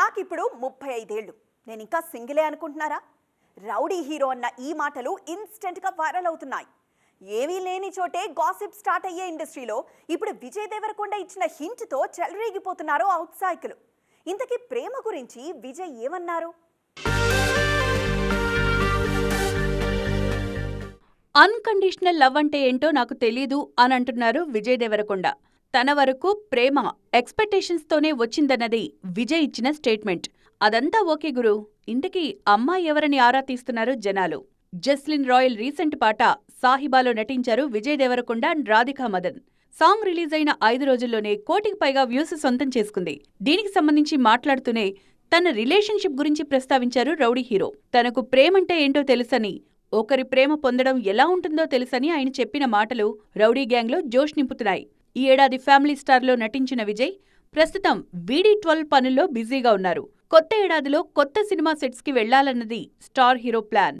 నాకు ఇప్పుడు ముప్పై ఐదేళ్ళు నేను ఇంకా సింగిలే అనుకుంటున్నారా? రౌడీ హీరో అన్న ఈ మాటలు ఇన్స్టెంట్గా వైరల్ అవుతున్నాయి. ఏమీ లేని చోటే గాసిప్ స్టార్ట్ అయ్యే ఇండస్ట్రీలో ఇప్పుడు విజయ్ దేవరకొండ ఇచ్చిన హింట్తో చెలరేగిపోతున్నారు ఔత్సాహికులు ఇంతకీ ప్రేమ గురించి విజయ్ ఏమన్నారు? అన్కండిషనల్ లవ్ అంటే ఏంటో నాకు తెలీదు అని అంటున్నారు విజయ్ దేవరకొండ. తన వరకు ప్రేమ ఎక్స్పెక్టేషన్స్ తోనే వచ్చిందన్నది విజయ్ ఇచ్చిన స్టేట్మెంట్ అదంతా ఓకే గురు. ఇంతకీ అమ్మాయి ఎవరని ఆరా తీస్తున్నారు జనాలు? జస్లిన్ రాయల్ రీసెంట్ పాట సాహిబాలో నటించారు Vijay Deverakonda and Radhika Madan. Song release అయిన ఐదు రోజుల్లోనే కోటికి పైగా వ్యూస్ సొంతం చేసుకుంది. దీనికి సంబంధించి మాట్లాడుతూనే తన రిలేషన్షిప్ గురించి ప్రస్తావించారు రౌడీ హీరో. తనకు ప్రేమంటే ఏంటో తెలుసని ఒకరి ప్రేమ పొందడం ఎలా ఉంటుందో తెలుసని ఆయన చెప్పిన మాటలు రౌడీ గ్యాంగ్లో జోష్ నింపుతున్నాయి. ఈ ఏడాది ఫ్యామిలీ స్టార్లో నటించిన విజయ్ ప్రస్తుతం వీడీ ట్వెల్వ్ పనుల్లో బిజీగా ఉన్నారు. కొత్త ఏడాదిలో కొత్త సినిమా సెట్స్కి వెళ్ళాలన్నది స్టార్ హీరో ప్లాన్.